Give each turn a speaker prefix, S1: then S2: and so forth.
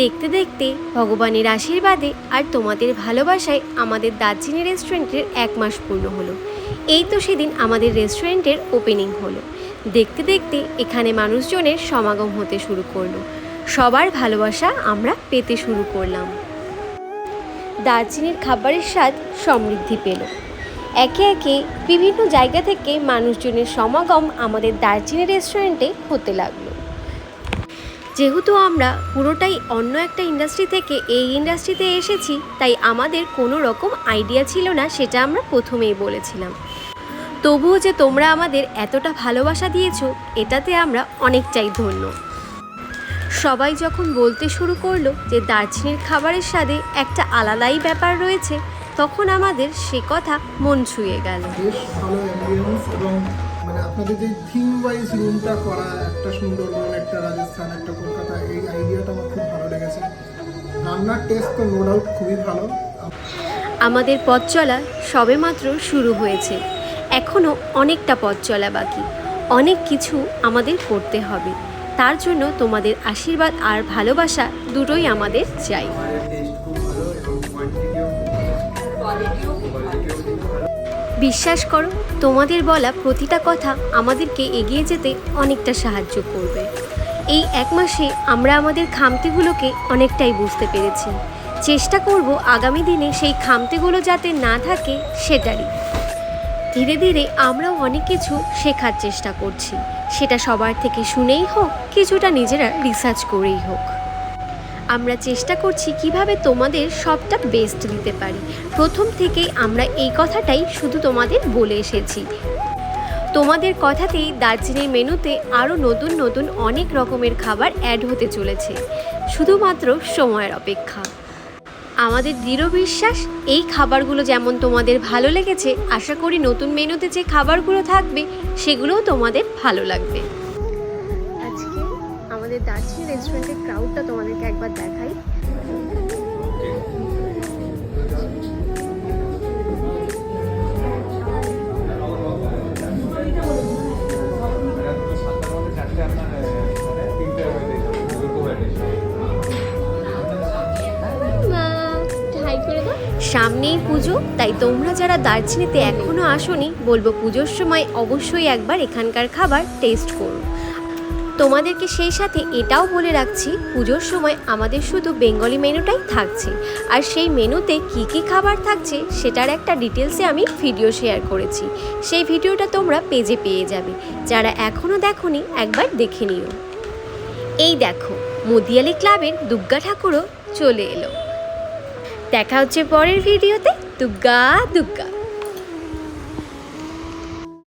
S1: দেখতে দেখতে ভগবানের আশীর্বাদে আর তোমাদের ভালোবাসায় আমাদের দার্জিলিং রেস্টুরেন্টের এক মাস পূর্ণ হলো। এই তো সেদিন আমাদের রেস্টুরেন্টের ওপেনিং হলো। দেখতে দেখতে এখানে মানুষজনের সমাগম হতে শুরু করল। সবার ভালোবাসা আমরা পেতে শুরু করলাম। দার্জিলিংয়ের খাবারের স্বাদ সমৃদ্ধি পেল। একে একে বিভিন্ন জায়গা থেকে মানুষজনের সমাগম আমাদের দার্জিলিং রেস্টুরেন্টে হতে লাগল। যেহেতু আমরা পুরোটাই অন্য একটা ইন্ডাস্ট্রি থেকে এই ইন্ডাস্ট্রিতে এসেছি, তাই আমাদের কোনো রকম আইডিয়া ছিল না, সেটা আমরা প্রথমেই বলেছিলাম। তবুও যে তোমরা আমাদের এতটা ভালোবাসা দিয়েছ, এটাতে আমরা অনেকটাই ধন্য। সবাই যখন বলতে শুরু করল যে দার্জিলিংয়ের খাবারের স্বাদে একটা আলাদাই ব্যাপার রয়েছে, তখন আমাদের সে কথা মন ছুঁয়ে গেল।
S2: মানে আপনাদের যে থিম ওয়াইজ রুমটা করা একটা সুন্দরবন একটা রাজস্থান একটা কলকাতা এই আইডিয়াটা আমার খুব ভালো লেগেছে। রান্নার টেস্ট তো নো ডাউট খুবই ভালো।
S1: আমাদের পথ চলা সবেমাত্র শুরু হয়েছে। এখনও অনেকটা পথ চলা বাকি। অনেক কিছু আমাদের করতে হবে। তার জন্য তোমাদের আশীর্বাদ আর ভালোবাসা দুটোই আমাদের চাই। বিশ্বাস করো, তোমাদের বলা প্রতিটা কথা আমাদেরকে এগিয়ে যেতে অনেকটা সাহায্য করবে। এই এক মাসে আমরা আমাদের খামতিগুলোকে অনেকটাই বুঝতে পেরেছি। চেষ্টা করব আগামী দিনে সেই খামতিগুলো যাতে না থাকে সেটারই। ধীরে ধীরে আমরাও অনেক কিছু শেখার চেষ্টা করছি। সেটা সবার থেকে শুনেই হোক, কিছুটা নিজেরা রিসার্চ করেই হোক। আমরা চেষ্টা করছি কীভাবে তোমাদের সবটা বেস্ট দিতে পারি। প্রথম থেকেই আমরা এই কথাটাই শুধু তোমাদের বলে এসেছি। তোমাদের কথাতেই দার্জিলিং মেনুতে আরও নতুন নতুন অনেক রকমের খাবার অ্যাড হতে চলেছে। শুধুমাত্র সময়ের অপেক্ষা। আমাদের দৃঢ় বিশ্বাস, এই খাবারগুলো যেমন তোমাদের ভালো লেগেছে, আশা করি নতুন মেনুতে যে খাবারগুলো থাকবে, সেগুলোও তোমাদের ভালো লাগবে। দার্জিলিং রেস্টুরেন্টের ক্রাউডটা তোমাদেরকে একবার দেখাই। সামনেই পুজো, তাই তোমরা যারা দার্জিলিংতে এখনও আসোনি, বলব পুজোর সময় অবশ্যই একবার এখানকার খাবার টেস্ট করো। তোমাদেরকে সেই সাথে এটাও বলে রাখছি, পুজোর সময় আমাদের শুধু বেঙ্গলি মেনুটাই থাকছে। আর সেই মেনুতে কি কি খাবার থাকছে, সেটার একটা ডিটেলসে আমি ভিডিও শেয়ার করেছি। সেই ভিডিওটা তোমরা পেজে পেয়ে যাবে। যারা এখনও দেখোনি, একবার দেখে নিও। এই দেখো, মুদিয়ালি ক্লাবের দুর্গা ঠাকুরও চলে এলো। দেখা হচ্ছে পরের ভিডিওতে। দুর্গা দুর্গা।